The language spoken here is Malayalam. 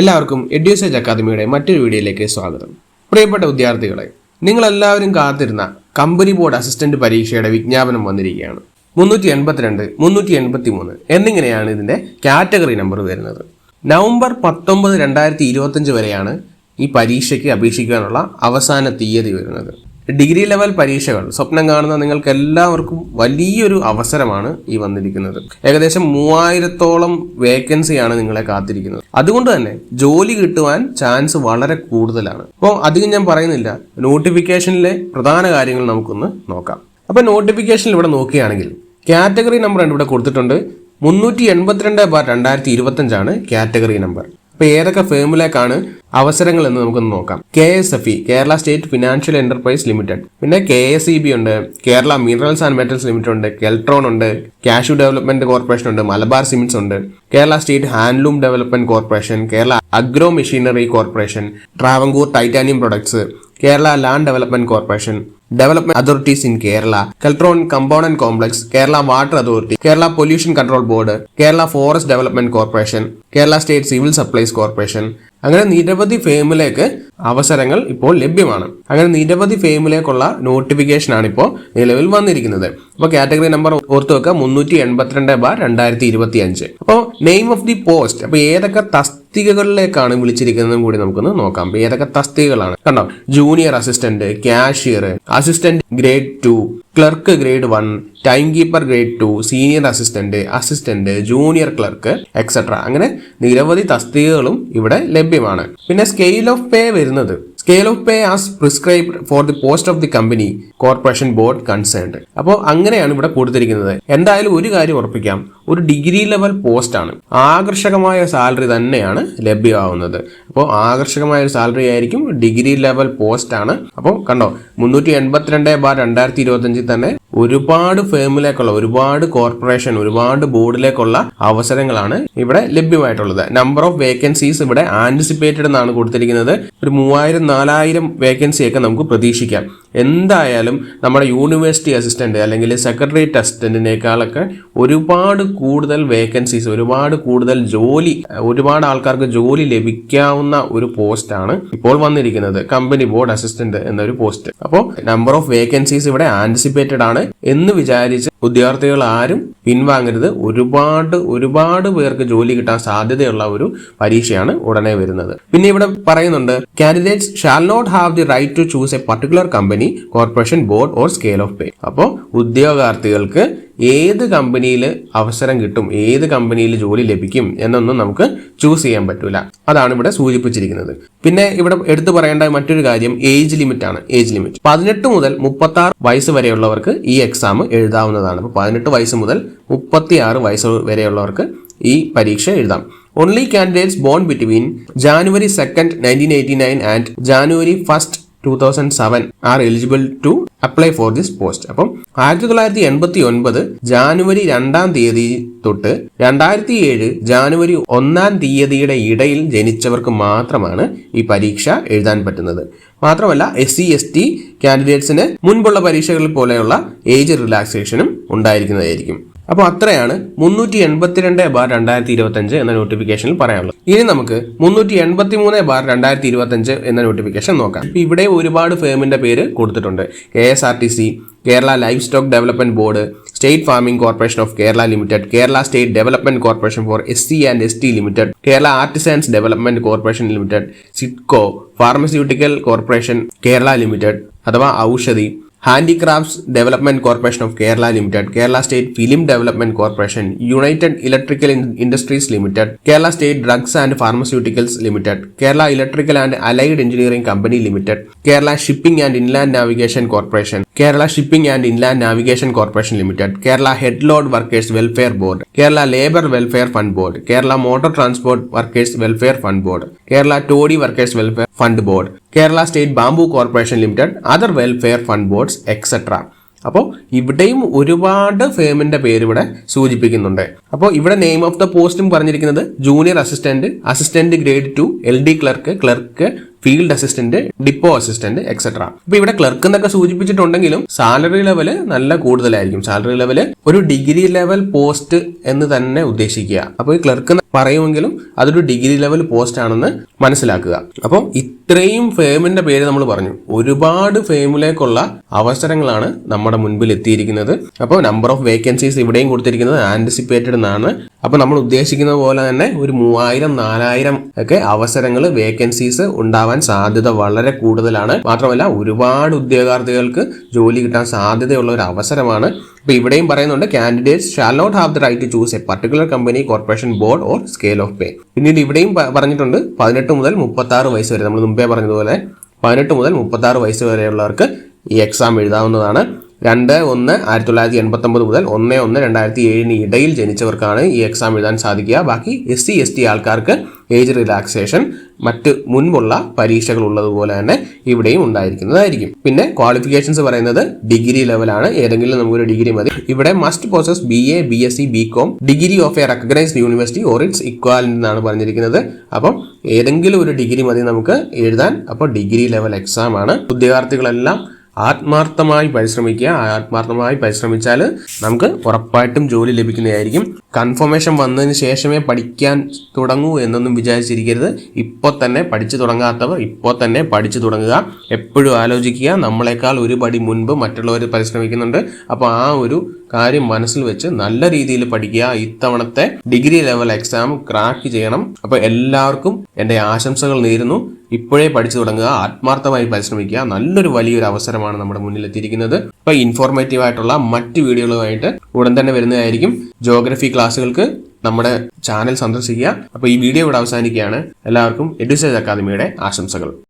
എല്ലാവർക്കും എഡ്യൂസേജ് അക്കാദമിയുടെ മറ്റൊരു വീഡിയോയിലേക്ക് സ്വാഗതം. പ്രിയപ്പെട്ട വിദ്യാർത്ഥികളെ നിങ്ങളെല്ലാവരും കാത്തിരുന്ന കമ്പനി ബോർഡ് അസിസ്റ്റന്റ് പരീക്ഷയുടെ വിജ്ഞാപനം വന്നിരിക്കുകയാണ്. മുന്നൂറ്റി എൺപത്തിരണ്ട് മുന്നൂറ്റി എൺപത്തി മൂന്ന് എന്നിങ്ങനെയാണ് ഇതിന്റെ കാറ്റഗറി നമ്പർ വരുന്നത്. നവംബർ പത്തൊമ്പത് രണ്ടായിരത്തി ഇരുപത്തഞ്ച് വരെയാണ് ഈ പരീക്ഷയ്ക്ക് അപേക്ഷിക്കാനുള്ള അവസാന തീയതി വരുന്നത്. ഡിഗ്രി ലെവൽ പരീക്ഷകൾ സ്വപ്നം കാണുന്ന നിങ്ങൾക്ക് എല്ലാവർക്കും വലിയൊരു അവസരമാണ് ഈ വന്നിരിക്കുന്നത്. ഏകദേശം മൂവായിരത്തോളം വേക്കൻസിയാണ് നിങ്ങളെ കാത്തിരിക്കുന്നത്. അതുകൊണ്ട് തന്നെ ജോലി കിട്ടുവാൻ ചാൻസ് വളരെ കൂടുതലാണ്. അപ്പോൾ അധികം ഞാൻ പറയുന്നില്ല. നോട്ടിഫിക്കേഷനിലെ പ്രധാന കാര്യങ്ങൾ നമുക്കൊന്ന് നോക്കാം. അപ്പോൾ നോട്ടിഫിക്കേഷനിൽ ഇവിടെ നോക്കുകയാണെങ്കിൽ കാറ്റഗറി നമ്പർ ഇവിടെ കൊടുത്തിട്ടുണ്ട്. മുന്നൂറ്റി എൺപത്തിരണ്ട് ബാർ രണ്ടായിരത്തി ഇരുപത്തഞ്ചാണ് കാറ്റഗറി നമ്പർ അപ്പോൾ ഏതൊക്കെ ഫേമിലേക്കാണ് അവസരങ്ങൾ എന്ന് നമുക്കൊന്ന് നോക്കാം. K S F E Kerala state financial enterprise limited. പിന്നെ കെ എസ് ഇ ബി ഉണ്ട് Kerala minerals and metals limited ഉണ്ട് കെൽട്രോൺ ഉണ്ട് കാഷ്യൂ ഡെവലപ്മെന്റ് കോർപ്പറേഷൻ ഉണ്ട് മലബാർ സിമെന്റ്സ് ഉണ്ട് Kerala state handloom development corporation Kerala agro machinery corporation Travancore titanium products Kerala land development corporation development authorities in Kerala Keltron component complex Kerala water authority Kerala pollution control board Kerala forest development corporation Kerala state civil supplies corporation അങ്ങനെ നിരവധി ഫേമിലേക്ക് അവസരങ്ങൾ ഇപ്പോൾ ലഭ്യമാണ്. അങ്ങനെ നിരവധി ഫേമിലേക്കുള്ള നോട്ടിഫിക്കേഷൻ ആണ് ഇപ്പോൾ നിലവിൽ വന്നിരിക്കുന്നത്. അപ്പോൾ കാറ്റഗറി നമ്പർ ഓർത്ത് വെക്കുക മുന്നൂറ്റി എൺപത്തിരണ്ട് ബാർ രണ്ടായിരത്തി ഇരുപത്തി അഞ്ച് അപ്പോൾ നെയിം ഓഫ് ദി പോസ്റ്റ് അപ്പോൾ ഏതൊക്കെ തസ്തികകളിലേക്കാണ് വിളിച്ചിരിക്കുന്നതും കൂടി നമുക്കൊന്ന് നോക്കാം. ഏതൊക്കെ തസ്തികകളാണ്? കണ്ടോ junior assistant cashier assistant grade two clerk grade one time keeper grade two senior assistant assistant junior clerk etcetera അങ്ങനെ നിരവധി തസ്തികകളും ഇവിടെ ലഭ്യമാണ്. പിന്നെ സ്കെയിൽ ഓഫ് പേ വരുന്നത്. Scale of pay as prescribed for the post of the company corporation board concerned അപ്പോൾ അങ്ങനെയാണ് ഇവിടെ കൊടുത്തിരിക്കുന്നത്. എന്തായാലും ഒരു കാര്യം ഉറപ്പിക്കാം. ഒരു ഡിഗ്രി ലെവൽ പോസ്റ്റ് ആണ്. ആകർഷകമായ സാലറി തന്നെയാണ് ലഭ്യമാവുന്നത്. അപ്പോൾ ആകർഷകമായ ഒരു സാലറി ആയിരിക്കും ഡിഗ്രി ലെവൽ പോസ്റ്റ് ആണ്. അപ്പോൾ കണ്ടോ മുന്നൂറ്റി എൺപത്തിരണ്ട് ബാർ രണ്ടായിരത്തി ഇരുപത്തഞ്ചിൽ തന്നെ ഒരുപാട് ഫേമിലേക്കുള്ള ഒരുപാട് കോർപ്പറേഷൻ ഒരുപാട് ബോർഡിലേക്കുള്ള അവസരങ്ങളാണ് ഇവിടെ ലഭ്യമായിട്ടുള്ളത്. നമ്പർ ഓഫ് വേക്കൻസീസ് ഇവിടെ ആന്റിസിപ്പേറ്റഡ് എന്നാണ് കൊടുത്തിരിക്കുന്നത്. ഒരു മൂവായിരം നാലായിരം വേക്കൻസിയൊക്കെ നമുക്ക് പ്രതീക്ഷിക്കാം. എന്തായാലും നമ്മുടെ യൂണിവേഴ്സിറ്റി അസിസ്റ്റന്റ് അല്ലെങ്കിൽ സെക്രട്ടേറിയറ്റ് അസിസ്റ്റന്റിനേക്കാളൊക്കെ ഒരുപാട് കൂടുതൽ വേക്കൻസീസ് ഒരുപാട് കൂടുതൽ ജോലി ഒരുപാട് ആൾക്കാർക്ക് ജോലി ലഭിക്കാവുന്ന ഒരു പോസ്റ്റാണ് ഇപ്പോൾ വന്നിരിക്കുന്നത്. കമ്പനി ബോർഡ് അസിസ്റ്റന്റ് എന്നൊരു പോസ്റ്റ് അപ്പോൾ നമ്പർ ഓഫ് വേക്കൻസീസ് ഇവിടെ ആന്റിസിപ്പേറ്റഡ് ആണ് എന്ന് വിചാരിച്ച് ഉദ്യോഗാർത്ഥികൾ ആരും പിൻവാങ്ങരുത്. ഒരുപാട് ഒരുപാട് പേർക്ക് ജോലി കിട്ടാൻ സാധ്യതയുള്ള ഒരു പരീക്ഷയാണ് ഉടനെ വരുന്നത്. പിന്നെ ഇവിടെ പറയുന്നുണ്ട് candidates shall not have the right to choose a particular company corporation board or scale of pay അപ്പോൾ ഉദ്യോഗാർത്ഥികൾക്ക് ഏത് കമ്പനിയിൽ അവസരം കിട്ടും ഏത് കമ്പനിയിൽ ജോലി ലഭിക്കും എന്നൊന്നും നമുക്ക് ചൂസ് ചെയ്യാൻ പറ്റൂല. അതാണ് ഇവിടെ സൂചിപ്പിച്ചിരിക്കുന്നത്. പിന്നെ ഇവിടെ എടുത്തു പറയേണ്ട മറ്റൊരു കാര്യം ഏജ് ലിമിറ്റ് ആണ്. ഏജ് ലിമിറ്റ് പതിനെട്ട് മുതൽ മുപ്പത്തി ആറ് വയസ്സ് വരെയുള്ളവർക്ക് ഈ എക്സാം എഴുതാവുന്നതാണ്. അപ്പോൾ പതിനെട്ട് വയസ്സ് മുതൽ മുപ്പത്തി ആറ് വയസ്സ് വരെയുള്ളവർക്ക് ഈ പരീക്ഷ എഴുതാം. Only candidates born between January second nineteen eighty nine and January first two thousand seven are eligible to apply for this post അപ്പം ആയിരത്തി തൊള്ളായിരത്തി എൺപത്തി ഒൻപത് ജാനുവരി രണ്ടാം തീയതി തൊട്ട് രണ്ടായിരത്തി ഏഴ് ജാനുവരി ഒന്നാം തീയതിയുടെ ഇടയിൽ ജനിച്ചവർക്ക് മാത്രമാണ് ഈ പരീക്ഷ എഴുതാൻ പറ്റുന്നത്. മാത്രമല്ല എസ് സി എസ് ടി കാൻഡിഡേറ്റ്സിന് മുൻപുള്ള പരീക്ഷകളിൽ പോലെയുള്ള ഏജ് റിലാക്സേഷനും ഉണ്ടായിരിക്കുന്നതായിരിക്കും. അപ്പോൾ അത്രയാണ് മുന്നൂറ്റി എൺപത്തിരണ്ട് ബാർ രണ്ടായിരത്തി ഇരുപത്തഞ്ച് എന്ന നോട്ടിഫിക്കേഷനിൽ പറയാനുള്ളത്. ഇനി നമുക്ക് മുന്നൂറ്റി എൺപത്തി മൂന്ന് ബാർ രണ്ടായിരത്തി ഇരുപത്തഞ്ച് എന്ന നോട്ടിഫിക്കേഷൻ നോക്കാം. ഇവിടെ ഒരുപാട് ഫേമിന്റെ പേര് കൊടുത്തിട്ടുണ്ട്. K S R T C Kerala livestock development board state farming corporation of Kerala limited Kerala state development corporation for S C and S T limited Kerala artisans development corporation limited SIDCO pharmaceutical corporation Kerala limited അഥവാ Oushadhi handicrafts development corporation of Kerala limited Kerala state film development corporation united electrical industries limited Kerala state drugs and pharmaceuticals limited Kerala electrical and allied engineering company limited Kerala shipping and inland navigation corporation Kerala shipping and inland navigation corporation limited Kerala head load workers welfare board Kerala labour welfare fund board Kerala motor transport workers welfare fund board Kerala toddy workers welfare fund board Kerala state bamboo corporation limited other welfare fund boards etcetera അപ്പോൾ ഇവിടെയും ഒരുപാട് ഫേമിന്റെ പേര് ഇവിടെ സൂചിപ്പിക്കുന്നുണ്ട്. അപ്പോൾ ഇവിടെ നെയിം ഓഫ് ദ പോസ്റ്റും പറഞ്ഞിരിക്കുന്നത് junior assistant assistant grade two L D clerk clerk field assistant depot assistant etcetera ഇപ്പൊ ഇവിടെ ക്ലർക്ക് എന്നൊക്കെ സൂചിപ്പിച്ചിട്ടുണ്ടെങ്കിലും സാലറി ലെവൽ നല്ല കൂടുതലായിരിക്കും. സാലറി ലെവൽ ഒരു ഡിഗ്രി ലെവൽ പോസ്റ്റ് എന്ന് തന്നെ ഉദ്ദേശിക്കുക. അപ്പോൾ ഈ ക്ലർക്ക് പറയുമെങ്കിലും അതൊരു ഡിഗ്രി ലെവൽ പോസ്റ്റ് ആണെന്ന് മനസ്സിലാക്കുക. അപ്പോൾ ഇത്രയും ഫേമിന്റെ പേര് നമ്മൾ പറഞ്ഞു. ഒരുപാട് ഫേമിലേക്കുള്ള അവസരങ്ങളാണ് നമ്മുടെ മുൻപിൽ എത്തിയിരിക്കുന്നത്. അപ്പോൾ നമ്പർ ഓഫ് വേക്കൻസീസ് ഇവിടെയും കൊടുത്തിരിക്കുന്നത് ആന്റിസിപ്പേറ്റഡ് എന്നാണ്. അപ്പോൾ നമ്മൾ ഉദ്ദേശിക്കുന്ന പോലെ തന്നെ ഒരു മൂവായിരം നാലായിരം ഒക്കെ അവസരങ്ങൾ വേക്കൻസീസ് ഉണ്ടാവാൻ സാധ്യത വളരെ കൂടുതലാണ്. മാത്രമല്ല ഒരുപാട് ഉദ്യോഗാർത്ഥികൾക്ക് ജോലി കിട്ടാൻ സാധ്യതയുള്ള ഒരു അവസരമാണ്. അപ്പോൾ ഇവിടെയും പറയുന്നുണ്ട് candidates shall not have the right to choose a particular company corporation board or scale of pay പിന്നീട് ഇവിടെയും പറഞ്ഞിട്ടുണ്ട് പതിനെട്ട് മുതൽ മുപ്പത്തി ആറ് വയസ്സ് വരെ നമ്മൾ മുമ്പേ പറഞ്ഞതുപോലെ പതിനെട്ട് മുതൽ മുപ്പത്തി ആറ് വയസ്സ് വരെയുള്ളവർക്ക് ഈ എക്സാം എഴുതാവുന്നതാണ്. രണ്ട് ഒന്ന് ആയിരത്തി തൊള്ളായിരത്തി എൺപത്തി ഒമ്പത് മുതൽ ഒന്ന് ഒന്ന് രണ്ടായിരത്തി ഏഴിന് ഇടയിൽ ജനിച്ചവർക്കാണ് ഈ എക്സാം എഴുതാൻ സാധിക്കുക. ബാക്കി എസ് സി എസ് ടി ആൾക്കാർക്ക് ഏജ് റിലാക്സേഷൻ മറ്റ് മുൻപുള്ള പരീക്ഷകൾ ഉള്ളതുപോലെ തന്നെ ഇവിടെയും ഉണ്ടായിരിക്കുന്നതായിരിക്കും. പിന്നെ ക്വാളിഫിക്കേഷൻസ് പറയുന്നത് ഡിഗ്രി ലെവലാണ് ഏതെങ്കിലും നമുക്കൊരു ഡിഗ്രി മതി. ഇവിടെ must possess B A B S C B Com degree of a recognised university or its equal എന്നാണ് പറഞ്ഞിരിക്കുന്നത്. അപ്പം ഏതെങ്കിലും ഒരു ഡിഗ്രി മതി നമുക്ക് എഴുതാൻ. അപ്പോൾ ഡിഗ്രി ലെവൽ എക്സാം ആണ്. ഉദ്യോഗാർത്ഥികളെല്ലാം ആത്മാർത്ഥമായി പരിശ്രമിക്കുക. ആത്മാർത്ഥമായി പരിശ്രമിച്ചാൽ നമുക്ക് ഉറപ്പായിട്ടും ജോലി ലഭിക്കുന്നതായിരിക്കും. കൺഫർമേഷൻ വന്നതിന് ശേഷമേ പഠിക്കാൻ തുടങ്ങൂ എന്നൊന്നും വിചാരിച്ചിരിക്കരുത്. ഇപ്പോൾ തന്നെ പഠിച്ചു തുടങ്ങാത്തവർ ഇപ്പോൾ തന്നെ പഠിച്ചു തുടങ്ങുക. എപ്പോഴും ആലോചിക്കുക. നമ്മളെക്കാൾ ഒരു പടി മുൻപ് മറ്റുള്ളവർ പരിശ്രമിക്കുന്നുണ്ട്. അപ്പോൾ ആ ഒരു കാര്യം മനസ്സിൽ വെച്ച് നല്ല രീതിയിൽ പഠിക്കുക. ഇത്തവണത്തെ ഡിഗ്രി ലെവൽ എക്സാം ക്രാക്ക് ചെയ്യണം. അപ്പോൾ എല്ലാവർക്കും എന്റെ ആശംസകൾ നേരുന്നു. ഇപ്പോഴേ പഠിച്ചു തുടങ്ങുക ആത്മാർത്ഥമായി പരിശ്രമിക്കുക. നല്ലൊരു വലിയൊരു അവസരമാണ് നമ്മുടെ മുന്നിൽ എത്തിയിരിക്കുന്നത് അപ്പോൾ ഇൻഫോർമേറ്റീവ് ആയിട്ടുള്ള മറ്റ് വീഡിയോകളുമായിട്ട് ഉടൻ തന്നെ വരുന്നതായിരിക്കും. ജോഗ്രഫി ക്ലാസ്സുകൾക്ക് നമ്മുടെ ചാനൽ സന്ദർശിക്കുക. അപ്പോൾ ഈ വീഡിയോ ഇവിടെ അവസാനിക്കുകയാണ്. എല്ലാവർക്കും എഡ്യൂസേജ് അക്കാദമിയുടെ ആശംസകൾ.